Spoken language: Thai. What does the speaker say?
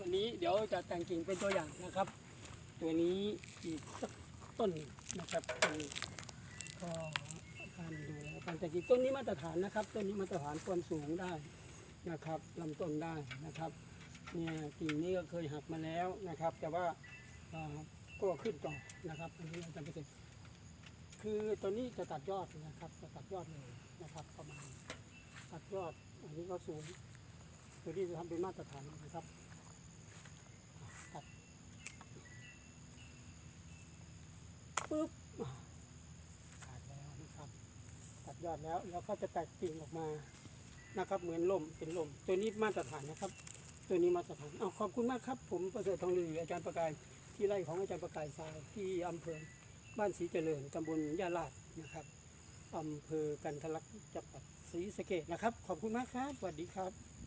วันนี้เดี๋ยวจะแต่งกิ่งเป็นตัวอย่างนะครับ ตัวนี้อีกสักต้นนะครับเป็นก็การดูแลการแต่งกิ่งต้นนี้มาตรฐานนะครับ ต้นนี้มาตรฐานความสูงได้นะครับลำต้นได้นะครับเนี่ยกิ่งนี้ก็เคยหักมาแล้วนะครับ แต่ว่าก็ขึ้นต่อนะครับอันนี้อาจารย์เกษตรคือตัวนี้จะตัดยอดนะครับ จะตัดยอดเลยนะครับ ประมาณตัดยอดอันนี้ก็สูงตัวนี้จะทำเป็นมาตรฐานนะครับตัด ปุ๊บขาดแล้วนะครับ ตัดยอดแล้วแล้วก็จะแตกกิ่งออกมานะครับ เหมือนลมเป็นลมตัวนี้มาตรฐานนะครับ ตัวนี้มาตรฐานเอาขอบคุณมากครับ ผมประเสริฐทองลืออาจารย์ประกายที่ไร่ของอาจารย์ประกายทรายที่อำเภอบ้านศรีเจริญตำบลยาลาดนะครับอำเภอกันทะลักจังหวัดศรีสะเกษนะครับ ขอบคุณมากครับสวัสดีครับ